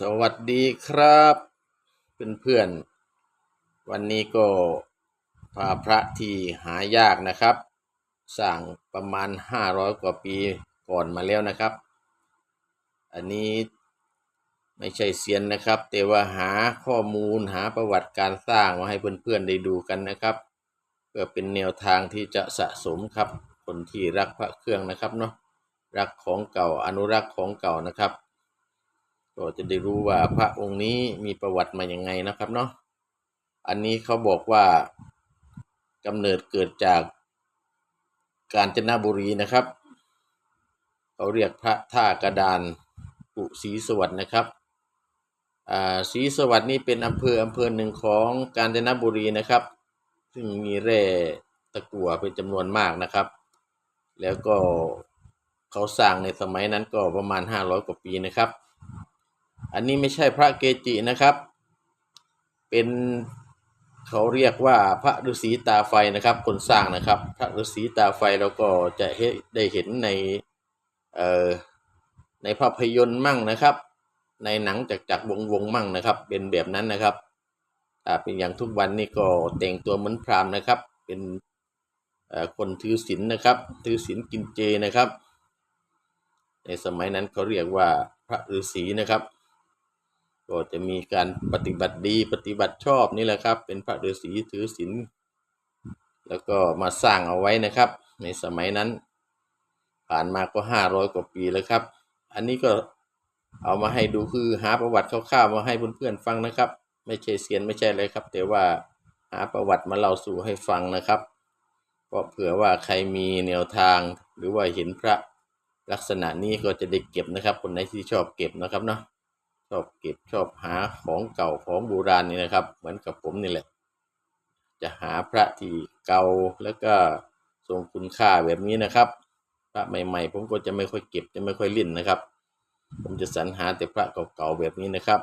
สวัสดีครับเพื่อนๆวันนี้ก็พาพระที่หายากนะครับสร้างประมาณ 500 กว่าปีก่อนมาแล้วนะครับ อันนี้ไม่ใช่เซียนนะครับ แต่ว่าหาข้อมูลหาประวัติการสร้างมาให้เพื่อนๆได้ดูกันนะครับเพื่อเป็นแนวทางที่จะสะสมครับคนที่รักพระเครื่องนะครับเนาะรักของเก่าอนุรักษ์ของเก่านะครับ ก็จะได้รู้ว่าพระองค์นี้มีประวัติมาอย่างไงนะครับเนาะอันนี้เขาบอกว่ากำเนิดเกิดจากกาญจนบุรีนะครับเขาเรียกพระท่ากระดานปุศรีสวัสดิ์นะครับอ่าศรีสวัสดิ์นี่เป็นอำเภออำเภอหนึ่งของกาญจนบุรีนะครับ ซึ่งมีแร่ตะกั่วเป็นจำนวนมากนะครับ แล้วก็เขาสร้างในสมัยนั้นก็ประมาณ 500 กว่าปีนะครับ อันนี้ไม่ใช่พระเกจินะครับ เป็นเขาเรียกว่าพระฤาษีตาไฟนะครับคนสร้างนะครับ พระฤาษีตาไฟเราก็จะเห็นได้เห็นในเอ่อในภาพยนตร์มั่งนะครับ ในหนังจากจากวงวงมั่งนะครับ เป็นแบบนั้นนะครับอ่าเป็นอย่างทุกวันนี้ก็แต่งตัวเหมือนพรามนะครับ เป็นคนถือศีลนะครับ ถือศีลกินเจนะครับ ในสมัยนั้นเขาเรียกว่าพระฤาษีนะครับ ก็จะมีการปฏิบัติดีปฏิบัติชอบนี่แหละครับ เป็นพระฤาษีถือศีลแล้วก็มาสร้างเอาไว้นะครับ ในสมัยนั้น ผ่านมาก็ห้าร้อยกว่าปีแล้วครับ อันนี้ก็เอามาให้ดูคือหาประวัติคร่าวๆมาให้เพื่อนๆฟังนะครับ ไม่ใช่เซียนไม่ใช่เลยครับ แต่ว่าหาประวัติมาเล่าสู่ให้ฟังนะครับก็เผื่อว่าใครมีแนวทางหรือว่าเห็นพระลักษณะนี้ก็จะได้เก็บนะครับ คนไหนที่ชอบเก็บนะครับเนาะ อบเก็บชอบหาของเก่าของโบราณนี่นะครับ เหมือนกับผมนี่แหละ จะหาพระที่เก่าแล้วก็ทรงคุณค่าแบบนี้นะครับ พระใหม่ ๆ ผมก็จะไม่ค่อยเก็บจะไม่ค่อยลิ่นนะครับ ผมจะสรรหาแต่พระเก่าๆแบบนี้นะครับ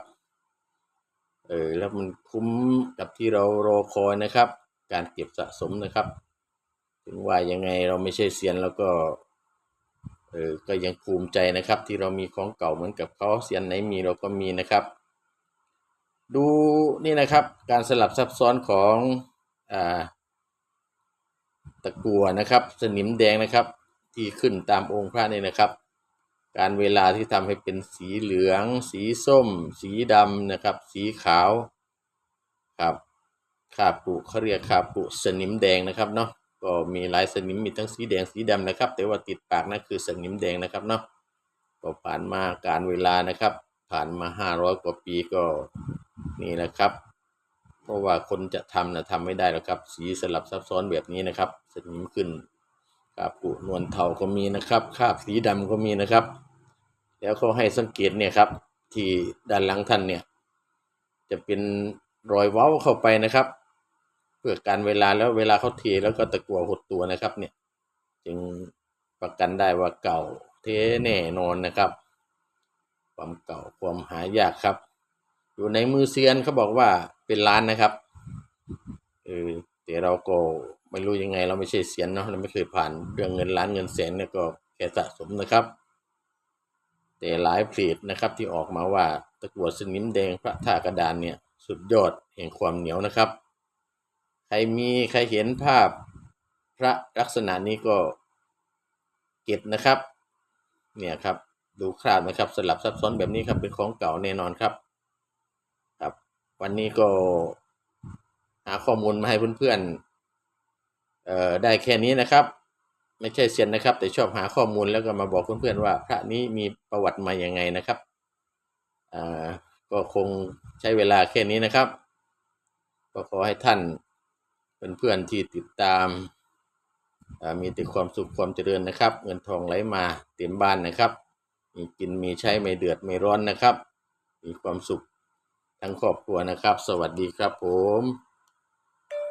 เออแล้วมันคุ้มกับที่เรารอคอยนะครับ การเก็บสะสมนะครับ ถึงว่ายังไงเราไม่ใช่เซียนแล้วก็ เออก็ยังภูมิใจนะครับ ที่เรามีของเก่าเหมือนกับเขาเสียนไหนมีเราก็มีนะครับ ดูนี่นะครับการสลับซับซ้อนของอ่าตะกัวนะครับสนิมแดงนะครับ ที่ขึ้นตามองค์พระนี่นะครับ การเวลาที่ทำให้เป็นสีเหลือง สีส้ม สีดำนะครับ สีขาวครับคาปุเขาเรียกคาปุสนิมแดงนะครับเนาะ ก็มีหลายสนิมมีทั้งสีแดงสีดำนะครับ แต่ว่าติดปากนั่นคือสนิมแดงนะครับเนาะก็ผ่านมาการเวลานะครับ ผ่านมาห้าร้อยกว่าปีก็นี่แหละครับ เพราะว่าคนจะทำนะทำไม่ได้หรอกครับ สีสลับซับซ้อนแบบนี้นะครับ สนิมขึ้นคาบกุนวลเทาก็มีนะครับคราบสีดำก็มีนะครับ แล้วเขาให้สังเกตเนี่ยครับที่ด้านหลังท่านเนี่ยจะเป็นรอยเว้าเข้าไปนะครับ เพื่อการเวลาแล้วเวลาเขาเทแล้วก็ตะกัวหดตัวนะครับเนี่ยจึงประกันได้ว่าเก่าเทแน่นอนนะครับ ความเก่าความหายากครับ อยู่ในมือเซียนเขาบอกว่าเป็นล้านนะครับเออแต่เราก็ไม่รู้ยังไงเราไม่ใช่เซียนเนาะเราไม่เคยผ่านเรื่องเงินล้านเงินแสนเนี่ยก็แค่สะสมนะครับ แต่หลายเพจนะครับที่ออกมาว่าตะกัวสนิมแดงพระท่ากระดานเนี่ยสุดยอดแห่งความเหนียวนะครับ ครมีใครเห็นภาพพระลักษณะนี้ก็เก็บนะครับ เนี่ยครับดูคราบนะครับสลับซับซ้อนแบบนี้ครับเป็นของเก่าแน่นอนครับครับ วันนี้ก็หาข้อมูลมาให้เพื่อนๆเอ่อได้แค่นี้นะครับ ไม่ใช่เซียนนะครับ แต่ชอบหาข้อมูลแล้วก็มาบอกเพื่อนๆว่า พระนี้มีประวัติมาอย่างไงนะครับอ่าก็คงใช้เวลาแค่นี้นะครับ ก็ขอให้ท่าน เพื่อนๆที่ติดตามมีแต่ความสุขความเจริญนะครับ เงินทองไหลมาเต็มบ้านนะครับมีกินมีใช้ไม่เดือดไม่ร้อนนะครับ มีความสุขทั้งครอบครัวนะครับ สวัสดีครับผม